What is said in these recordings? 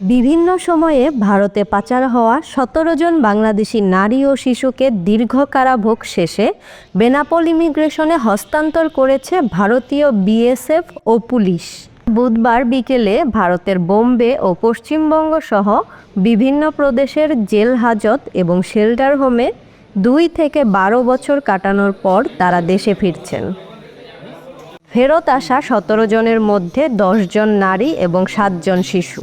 বিভিন্ন সময়ে ভারতে পাচার হওয়া সতেরো জন বাংলাদেশি নারী ও শিশুকে দীর্ঘ কারাভোগ শেষে বেনাপোল ইমিগ্রেশনে হস্তান্তর করেছে ভারতীয় বিএসএফ ও পুলিশ। বুধবার বিকেলে ভারতের বোম্বে ও পশ্চিমবঙ্গ সহ বিভিন্ন প্রদেশের জেল হাজত এবং শেল্টার হোমে দুই থেকে বারো বছর কাটানোর পর তারা দেশে ফিরছেন। ফেরত আসা সতেরো জনের মধ্যে জন নারী এবং সাতজন শিশু।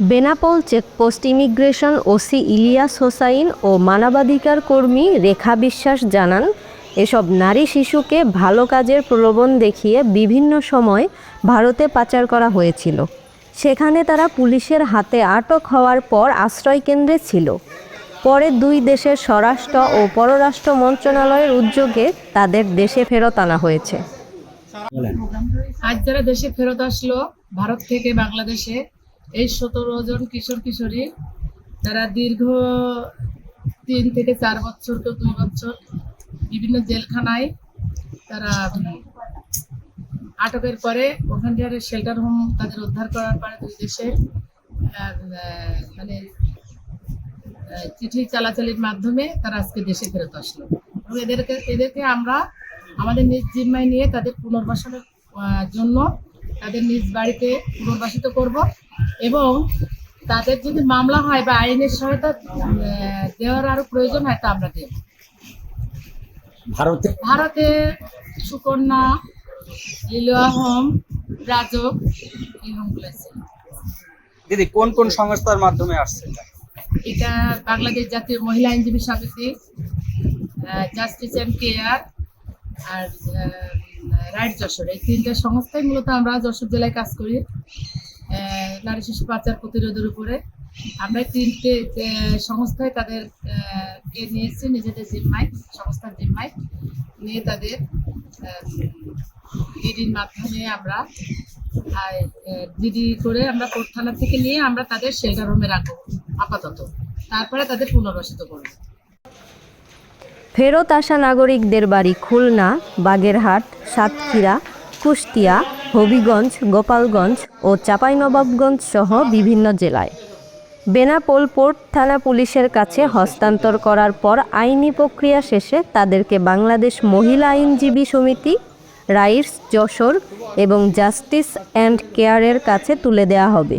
Benapole checkpost immigration OC Ilias Hossain ও মানবাধিকার কর্মী রেখা বিশ্বাস জানান, এসব নারী শিশুকে ভালো কাজের প্রলোভন দেখিয়ে বিভিন্ন সময় ভারতে পাচার করা হয়েছিল। সেখানে তারা পুলিশের হাতে আটক হওয়ার পর আশ্রয়কেন্দ্রে ছিল। পরে দুই দেশের স্বরাষ্ট্র ও পররাষ্ট্র মন্ত্রণালয়ের উদ্যোগে তাদের দেশে ফেরত আনা হয়েছে। আজ যারা দেশে ফেরত আসলো, ভারত থেকে বাংলাদেশে এই সতেরো জন কিশোর কিশোরী, তারা দীর্ঘ তিন থেকে চার বছর কেউ দুই বছর বিভিন্ন জেলখানায় তারা আটকের পরে ওখানকার শেল্টার হোম তাদের উদ্ধার করার পরে দুই দেশে মানে চিঠি চালাচালির মাধ্যমে তারা আজকে দেশে ফেরত আসলো। এবং এদেরকে এদেরকে আমরা আমাদের নিজ জিম্মায় নিয়ে তাদের পুনর্বাসনের জন্য তাদের নিজ বাড়িতে পুনর্বাসিত করব এবং তাদের যদি মামলা হয় বা আইনের সহায়তা আহ, দেওয়ার আরও প্রয়োজন হয় তা আমরা দেব। ভারতে? ভারতে সুকন্যা লিলুয়া হোম রাজক এই হোমগুলো আছে দিদি কোন কোন সংস্থার মাধ্যমে আসছে এটা? বাংলাদেশ জাতীয় মহিলা আইনজীবী সমিতি জাস্টিস অ্যান্ড কেয়ার আর রাইট যশোর। এই তিনটা সংস্থায় মূলত আমরা যশোর জেলায় কাজ করি। নারী শিশু পাচার প্রতিরোধের উপরে। আমরা তিনটে সংস্থায় তাদের কে নিয়েছি, নিজেদের জিম্মায়, সংস্থার জিম্মায় নিয়ে তাদের ডিডির মাধ্যমে আমরা ডিডি করে আমরা কোর্ট থানা থেকে নিয়ে আমরা তাদের শেল্টার হোমে রাখব, আপাতত। তারপরে তাদের পুনর্বাসিত করব। ফেরত আসা নাগরিকদের বাড়ি খুলনা, বাগেরহাট, সাতক্ষীরা, কুষ্টিয়া, হবিগঞ্জ, গোপালগঞ্জ ও চাঁপাইনবাবগঞ্জ সহ বিভিন্ন জেলায়। বেনাপোল পোর্ট থানা পুলিশের কাছে হস্তান্তর করার পর আইনি প্রক্রিয়া শেষে তাদেরকে বাংলাদেশ মহিলা আইনজীবী সমিতি, রাইটস, যশোর এবং জাস্টিস অ্যান্ড কেয়ারের কাছে তুলে দেওয়া হবে।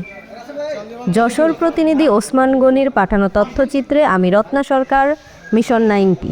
যশোর প্রতিনিধি ওসমান গনির পাঠানো তথ্যচিত্রে আমি Ratna Sarkar, mission ninety.